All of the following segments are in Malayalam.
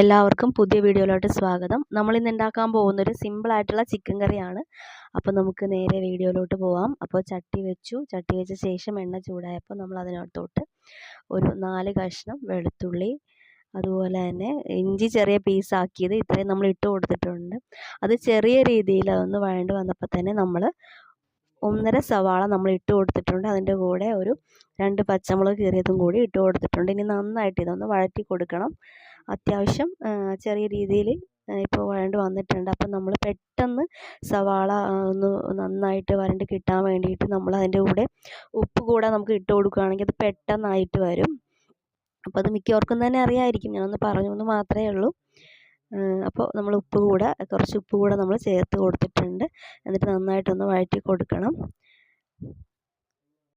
എല്ലാവർക്കും പുതിയ വീഡിയോയിലോട്ട് സ്വാഗതം. നമ്മൾ ഇന്ന് ഉണ്ടാക്കാൻ പോകുന്നൊരു സിമ്പിളായിട്ടുള്ള ചിക്കൻ കറിയാണ്. അപ്പോൾ നമുക്ക് നേരെ വീഡിയോയിലോട്ട് പോവാം. അപ്പോൾ ചട്ടി വെച്ചു. ചട്ടി വെച്ച ശേഷം എണ്ണ ചൂടായപ്പോൾ നമ്മൾ അതിനകത്തോട്ട് ഒരു നാല് കഷ്ണം വെളുത്തുള്ളി അതുപോലെ തന്നെ ഇഞ്ചി ചെറിയ പീസാക്കിയത് ഇത്രയും നമ്മൾ ഇട്ട് കൊടുത്തിട്ടുണ്ട്. അത് ചെറിയ രീതിയിൽ അതൊന്ന് വഴണ്ട് വന്നപ്പോൾ തന്നെ നമ്മൾ ഒന്നര സവാള നമ്മൾ ഇട്ട് കൊടുത്തിട്ടുണ്ട്. അതിന്റെ കൂടെ ഒരു രണ്ട് പച്ചമുളക് കീറിയതും കൂടി ഇട്ട് കൊടുത്തിട്ടുണ്ട്. ഇനി നന്നായിട്ട് ഇതൊന്ന് വഴറ്റി കൊടുക്കണം. അത്യാവശ്യം ചെറിയ രീതിയിൽ ഇപ്പോൾ വഴണ്ട് വന്നിട്ടുണ്ട്. അപ്പം നമ്മൾ പെട്ടെന്ന് സവാള ഒന്ന് നന്നായിട്ട് വരണ്ട് കിട്ടാൻ വേണ്ടിയിട്ട് നമ്മൾ അതിന്റെ കൂടെ ഉപ്പ് കൂടെ നമുക്ക് ഇട്ട് കൊടുക്കുകയാണെങ്കിൽ അത് പെട്ടെന്നായിട്ട് വരും. അപ്പോൾ അത് മിക്കവർക്കും തന്നെ അറിയാമായിരിക്കും ഞാനൊന്ന് പറഞ്ഞു എന്ന് മാത്രമേ ഉള്ളൂ. അപ്പോൾ നമ്മൾ ഉപ്പ് കൂടെ കുറച്ച് ഉപ്പ് കൂടെ നമ്മൾ ചേർത്ത് കൊടുത്തിട്ടുണ്ട്. എന്നിട്ട് നന്നായിട്ടൊന്ന് വഴറ്റി കൊടുക്കണം.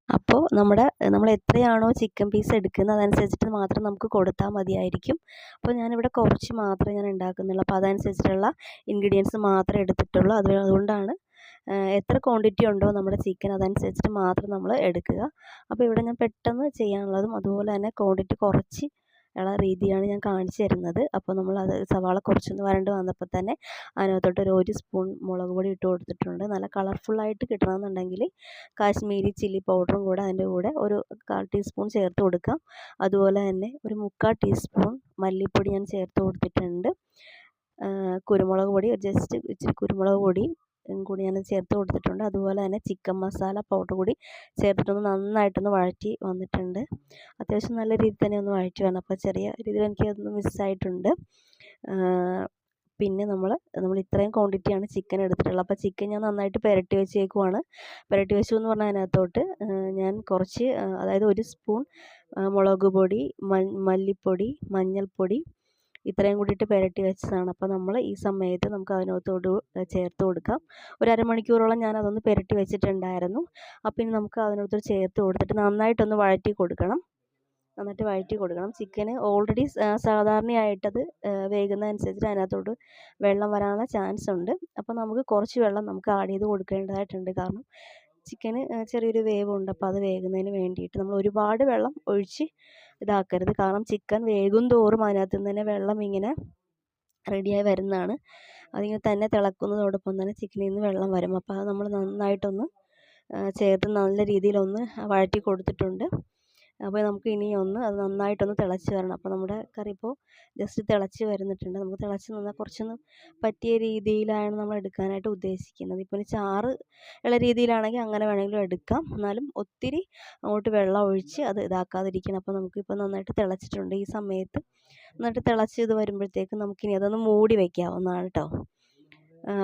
അപ്പോൾ നമ്മുടെ നമ്മൾ എത്രയാണോ ചിക്കൻ പീസ് എടുക്കുന്നത് അതനുസരിച്ചിട്ട് മാത്രം നമുക്ക് കൊടുത്താൽ മതിയായിരിക്കും. അപ്പോൾ ഞാനിവിടെ കുറച്ച് മാത്രമേ ഞാൻ ഉണ്ടാക്കുന്നുള്ളൂ. അപ്പോൾ അതനുസരിച്ചിട്ടുള്ള ഇൻഗ്രീഡിയൻസ് മാത്രമേ എടുത്തിട്ടുള്ളൂ. അത് അതുകൊണ്ടാണ് എത്ര ക്വാണ്ടിറ്റി ഉണ്ടോ നമ്മുടെ ചിക്കൻ അതനുസരിച്ചിട്ട് മാത്രം നമ്മൾ എടുക്കുക. അപ്പോൾ ഇവിടെ ഞാൻ പെട്ടെന്ന് ചെയ്യാനുള്ളതും അതുപോലെ തന്നെ ക്വാണ്ടിറ്റി കുറച്ച് ഉള്ള രീതിയാണ് ഞാൻ കാണിച്ചു തരുന്നത്. അപ്പോൾ നമ്മൾ അത് സവാള കുറച്ചൊന്ന് വരണ്ട് വന്നപ്പോൾ തന്നെ അതിനകത്തോട്ട് ഒരു ഒരു സ്പൂൺ മുളക് പൊടി ഇട്ട് കൊടുത്തിട്ടുണ്ട്. നല്ല കളർഫുള്ളായിട്ട് കിട്ടണമെന്നുണ്ടെങ്കിൽ കാശ്മീരി ചില്ലി പൗഡറും കൂടെ അതിന്റെ കൂടെ ഒരു കാൽ ടീസ്പൂൺ ചേർത്ത് കൊടുക്കാം. അതുപോലെ തന്നെ ഒരു മുക്കാൽ ടീസ്പൂൺ മല്ലിപ്പൊടി ഞാൻ ചേർത്ത് കൊടുത്തിട്ടുണ്ട്. കുരുമുളക് പൊടി ജസ്റ്റ് ഇച്ചിരി കുരുമുളക് പൊടി കൂടി ഞാൻ ചേർത്ത് കൊടുത്തിട്ടുണ്ട്. അതുപോലെ തന്നെ ചിക്കൻ മസാല പൗഡർ കൂടി ചേർത്തിട്ടൊന്ന് നന്നായിട്ടൊന്ന് വഴറ്റി വന്നിട്ടുണ്ട്. അത്യാവശ്യം നല്ല രീതിയിൽ തന്നെ ഒന്ന് വഴറ്റി വരണം അപ്പോൾ ചെറിയ രീതിയിൽ എനിക്ക് അതൊന്ന് മിസ്സായിട്ടുണ്ട് പിന്നെ നമ്മൾ നമ്മൾ ഇത്രയും ക്വാണ്ടിറ്റിയാണ് ചിക്കൻ എടുത്തിട്ടുള്ളത്. അപ്പോൾ ചിക്കൻ ഞാൻ നന്നായിട്ട് പുരട്ടി വെച്ചേക്കുവാണ്. പുരട്ടി വെച്ചു എന്ന് പറഞ്ഞാൽ അതിനകത്തോട്ട് ഞാൻ കുറച്ച് അതായത് ഒരു സ്പൂൺ മുളക് പൊടി മല്ലിപ്പൊടി മഞ്ഞൾപ്പൊടി ഇത്രയും കൂടിയിട്ട് പുരട്ടി വെച്ചതാണ്. അപ്പോൾ നമ്മൾ ഈ സമയത്ത് നമുക്ക് അതിനകത്തോട് ചേർത്ത് കൊടുക്കാം. ഒരു അരമണിക്കൂറോളം ഞാൻ അതൊന്ന് പുരട്ടി വെച്ചിട്ടുണ്ടായിരുന്നു. അപ്പോൾ ഇനി നമുക്ക് അതിനകത്തോട്ട് ചേർത്ത് കൊടുത്തിട്ട് നന്നായിട്ടൊന്ന് വഴറ്റി കൊടുക്കണം. നന്നായിട്ട് വഴറ്റി കൊടുക്കണം. ചിക്കന് ഓൾറെഡി സാധാരണയായിട്ടത് വേകുന്നതനുസരിച്ച് അതിനകത്തോട്ട് വെള്ളം വരാനുള്ള ചാൻസ് ഉണ്ട്. അപ്പോൾ നമുക്ക് കുറച്ച് വെള്ളം നമുക്ക് ആഡ് ചെയ്ത് കൊടുക്കേണ്ടതായിട്ടുണ്ട്. കാരണം ചിക്കന് ചെറിയൊരു വേവുണ്ട്. അപ്പോൾ അത് വേകുന്നതിന് വേണ്ടിയിട്ട് നമ്മൾ ഒരുപാട് വെള്ളം ഒഴിച്ച് ഇതാക്കരുത്. കാരണം ചിക്കൻ വേകും തോറും അതിനകത്ത് നിന്ന് തന്നെ വെള്ളം ഇങ്ങനെ റെഡിയായി വരുന്നതാണ്. അതിങ്ങനെ തന്നെ തിളക്കുന്നതോടൊപ്പം തന്നെ ചിക്കനിൽ നിന്ന് വെള്ളം വരും. അപ്പോൾ അത് നമ്മൾ നന്നായിട്ടൊന്ന് ചേർത്ത് നല്ല രീതിയിലൊന്ന് വഴറ്റി കൊടുത്തിട്ടുണ്ട്. അപ്പോൾ നമുക്ക് ഇനി ഒന്ന് അത് നന്നായിട്ടൊന്ന് തിളച്ച് വരണം. അപ്പോൾ നമ്മുടെ കറി ഇപ്പോൾ ജസ്റ്റ് തിളച്ച് വരുന്നിട്ടുണ്ട്. നമുക്ക് തിളച്ച് നിന്നാൽ കുറച്ചൊന്ന് പറ്റിയ രീതിയിലാണ് നമ്മൾ എടുക്കാനായിട്ട് ഉദ്ദേശിക്കുന്നത്. ഇപ്പോൾ ചാറ് ഉള്ള രീതിയിലാണെങ്കിൽ അങ്ങനെ വേണമെങ്കിലും എടുക്കാം. എന്നാലും ഒത്തിരി അങ്ങോട്ട് വെള്ളം ഒഴിച്ച് അത് ഇതാക്കാതിരിക്കണം. അപ്പോൾ നമുക്കിപ്പോൾ നന്നായിട്ട് തിളച്ചിട്ടുണ്ട് ഈ സമയത്ത്. നന്നായിട്ട് തിളച്ച് ഇത് വരുമ്പോഴത്തേക്കും നമുക്കിനി അതൊന്ന് മൂടി വയ്ക്കാവുന്നതാണ് കേട്ടോ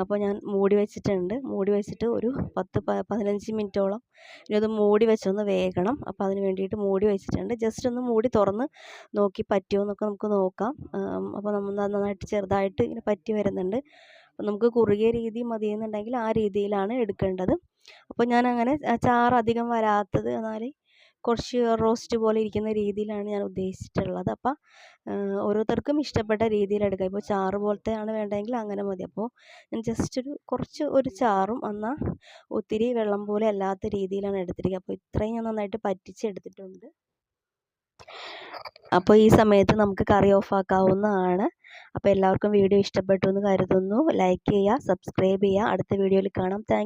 അപ്പോൾ ഞാൻ മൂടി വെച്ചിട്ടുണ്ട്. മൂടി വെച്ചിട്ട് ഒരു പത്ത് പതിനഞ്ച് മിനിറ്റോളം ഇനി അത് മൂടി വെച്ചൊന്ന് വേകണം. അപ്പോൾ അതിന് വേണ്ടിയിട്ട് മൂടി വെച്ചിട്ടുണ്ട്. ജസ്റ്റ് ഒന്ന് മൂടി തുറന്ന് നോക്കി പറ്റുമോ എന്നൊക്കെ നമുക്ക് നോക്കാം. അപ്പോൾ നമ്മൾ നന്നായിട്ട് ചെറുതായിട്ട് ഇങ്ങനെ പറ്റി വരുന്നുണ്ട്. നമുക്ക് കുറുകിയ രീതി മതിയെന്നുണ്ടെങ്കിൽ ആ രീതിയിലാണ് എടുക്കേണ്ടത്. അപ്പോൾ ഞാൻ അങ്ങനെ ചാറ് അധികം വരാത്തത് എന്നാൽ കുറച്ച് റോസ്റ്റ് പോലെ ഇരിക്കുന്ന രീതിയിലാണ് ഞാൻ ഉദ്ദേശിച്ചിട്ടുള്ളത്. അപ്പം ഓരോരുത്തർക്കും ഇഷ്ടപ്പെട്ട രീതിയിൽ എടുക്കാം. ഇപ്പോൾ ചാറ് പോലത്തെ ആണ് വേണ്ടതെങ്കിൽ അങ്ങനെ മതി. അപ്പോൾ ഞാൻ ജസ്റ്റ് ഒരു കുറച്ച് ഒരു ചാറും എന്നാൽ ഒത്തിരി വെള്ളം പോലെ അല്ലാത്ത രീതിയിലാണ് എടുത്തിരിക്കുക. അപ്പോൾ ഇത്രയും ഞാൻ നന്നായിട്ട് പറ്റിച്ചെടുത്തിട്ടുണ്ട്. അപ്പോൾ ഈ സമയത്ത് നമുക്ക് കറി ഓഫാക്കാവുന്നതാണ് അപ്പോൾ എല്ലാവർക്കും വീഡിയോ ഇഷ്ടപ്പെട്ടു എന്ന് കരുതുന്നു. ലൈക്ക് ചെയ്യുക സബ്സ്ക്രൈബ് ചെയ്യുക. അടുത്ത വീഡിയോയിൽ കാണാം. താങ്ക്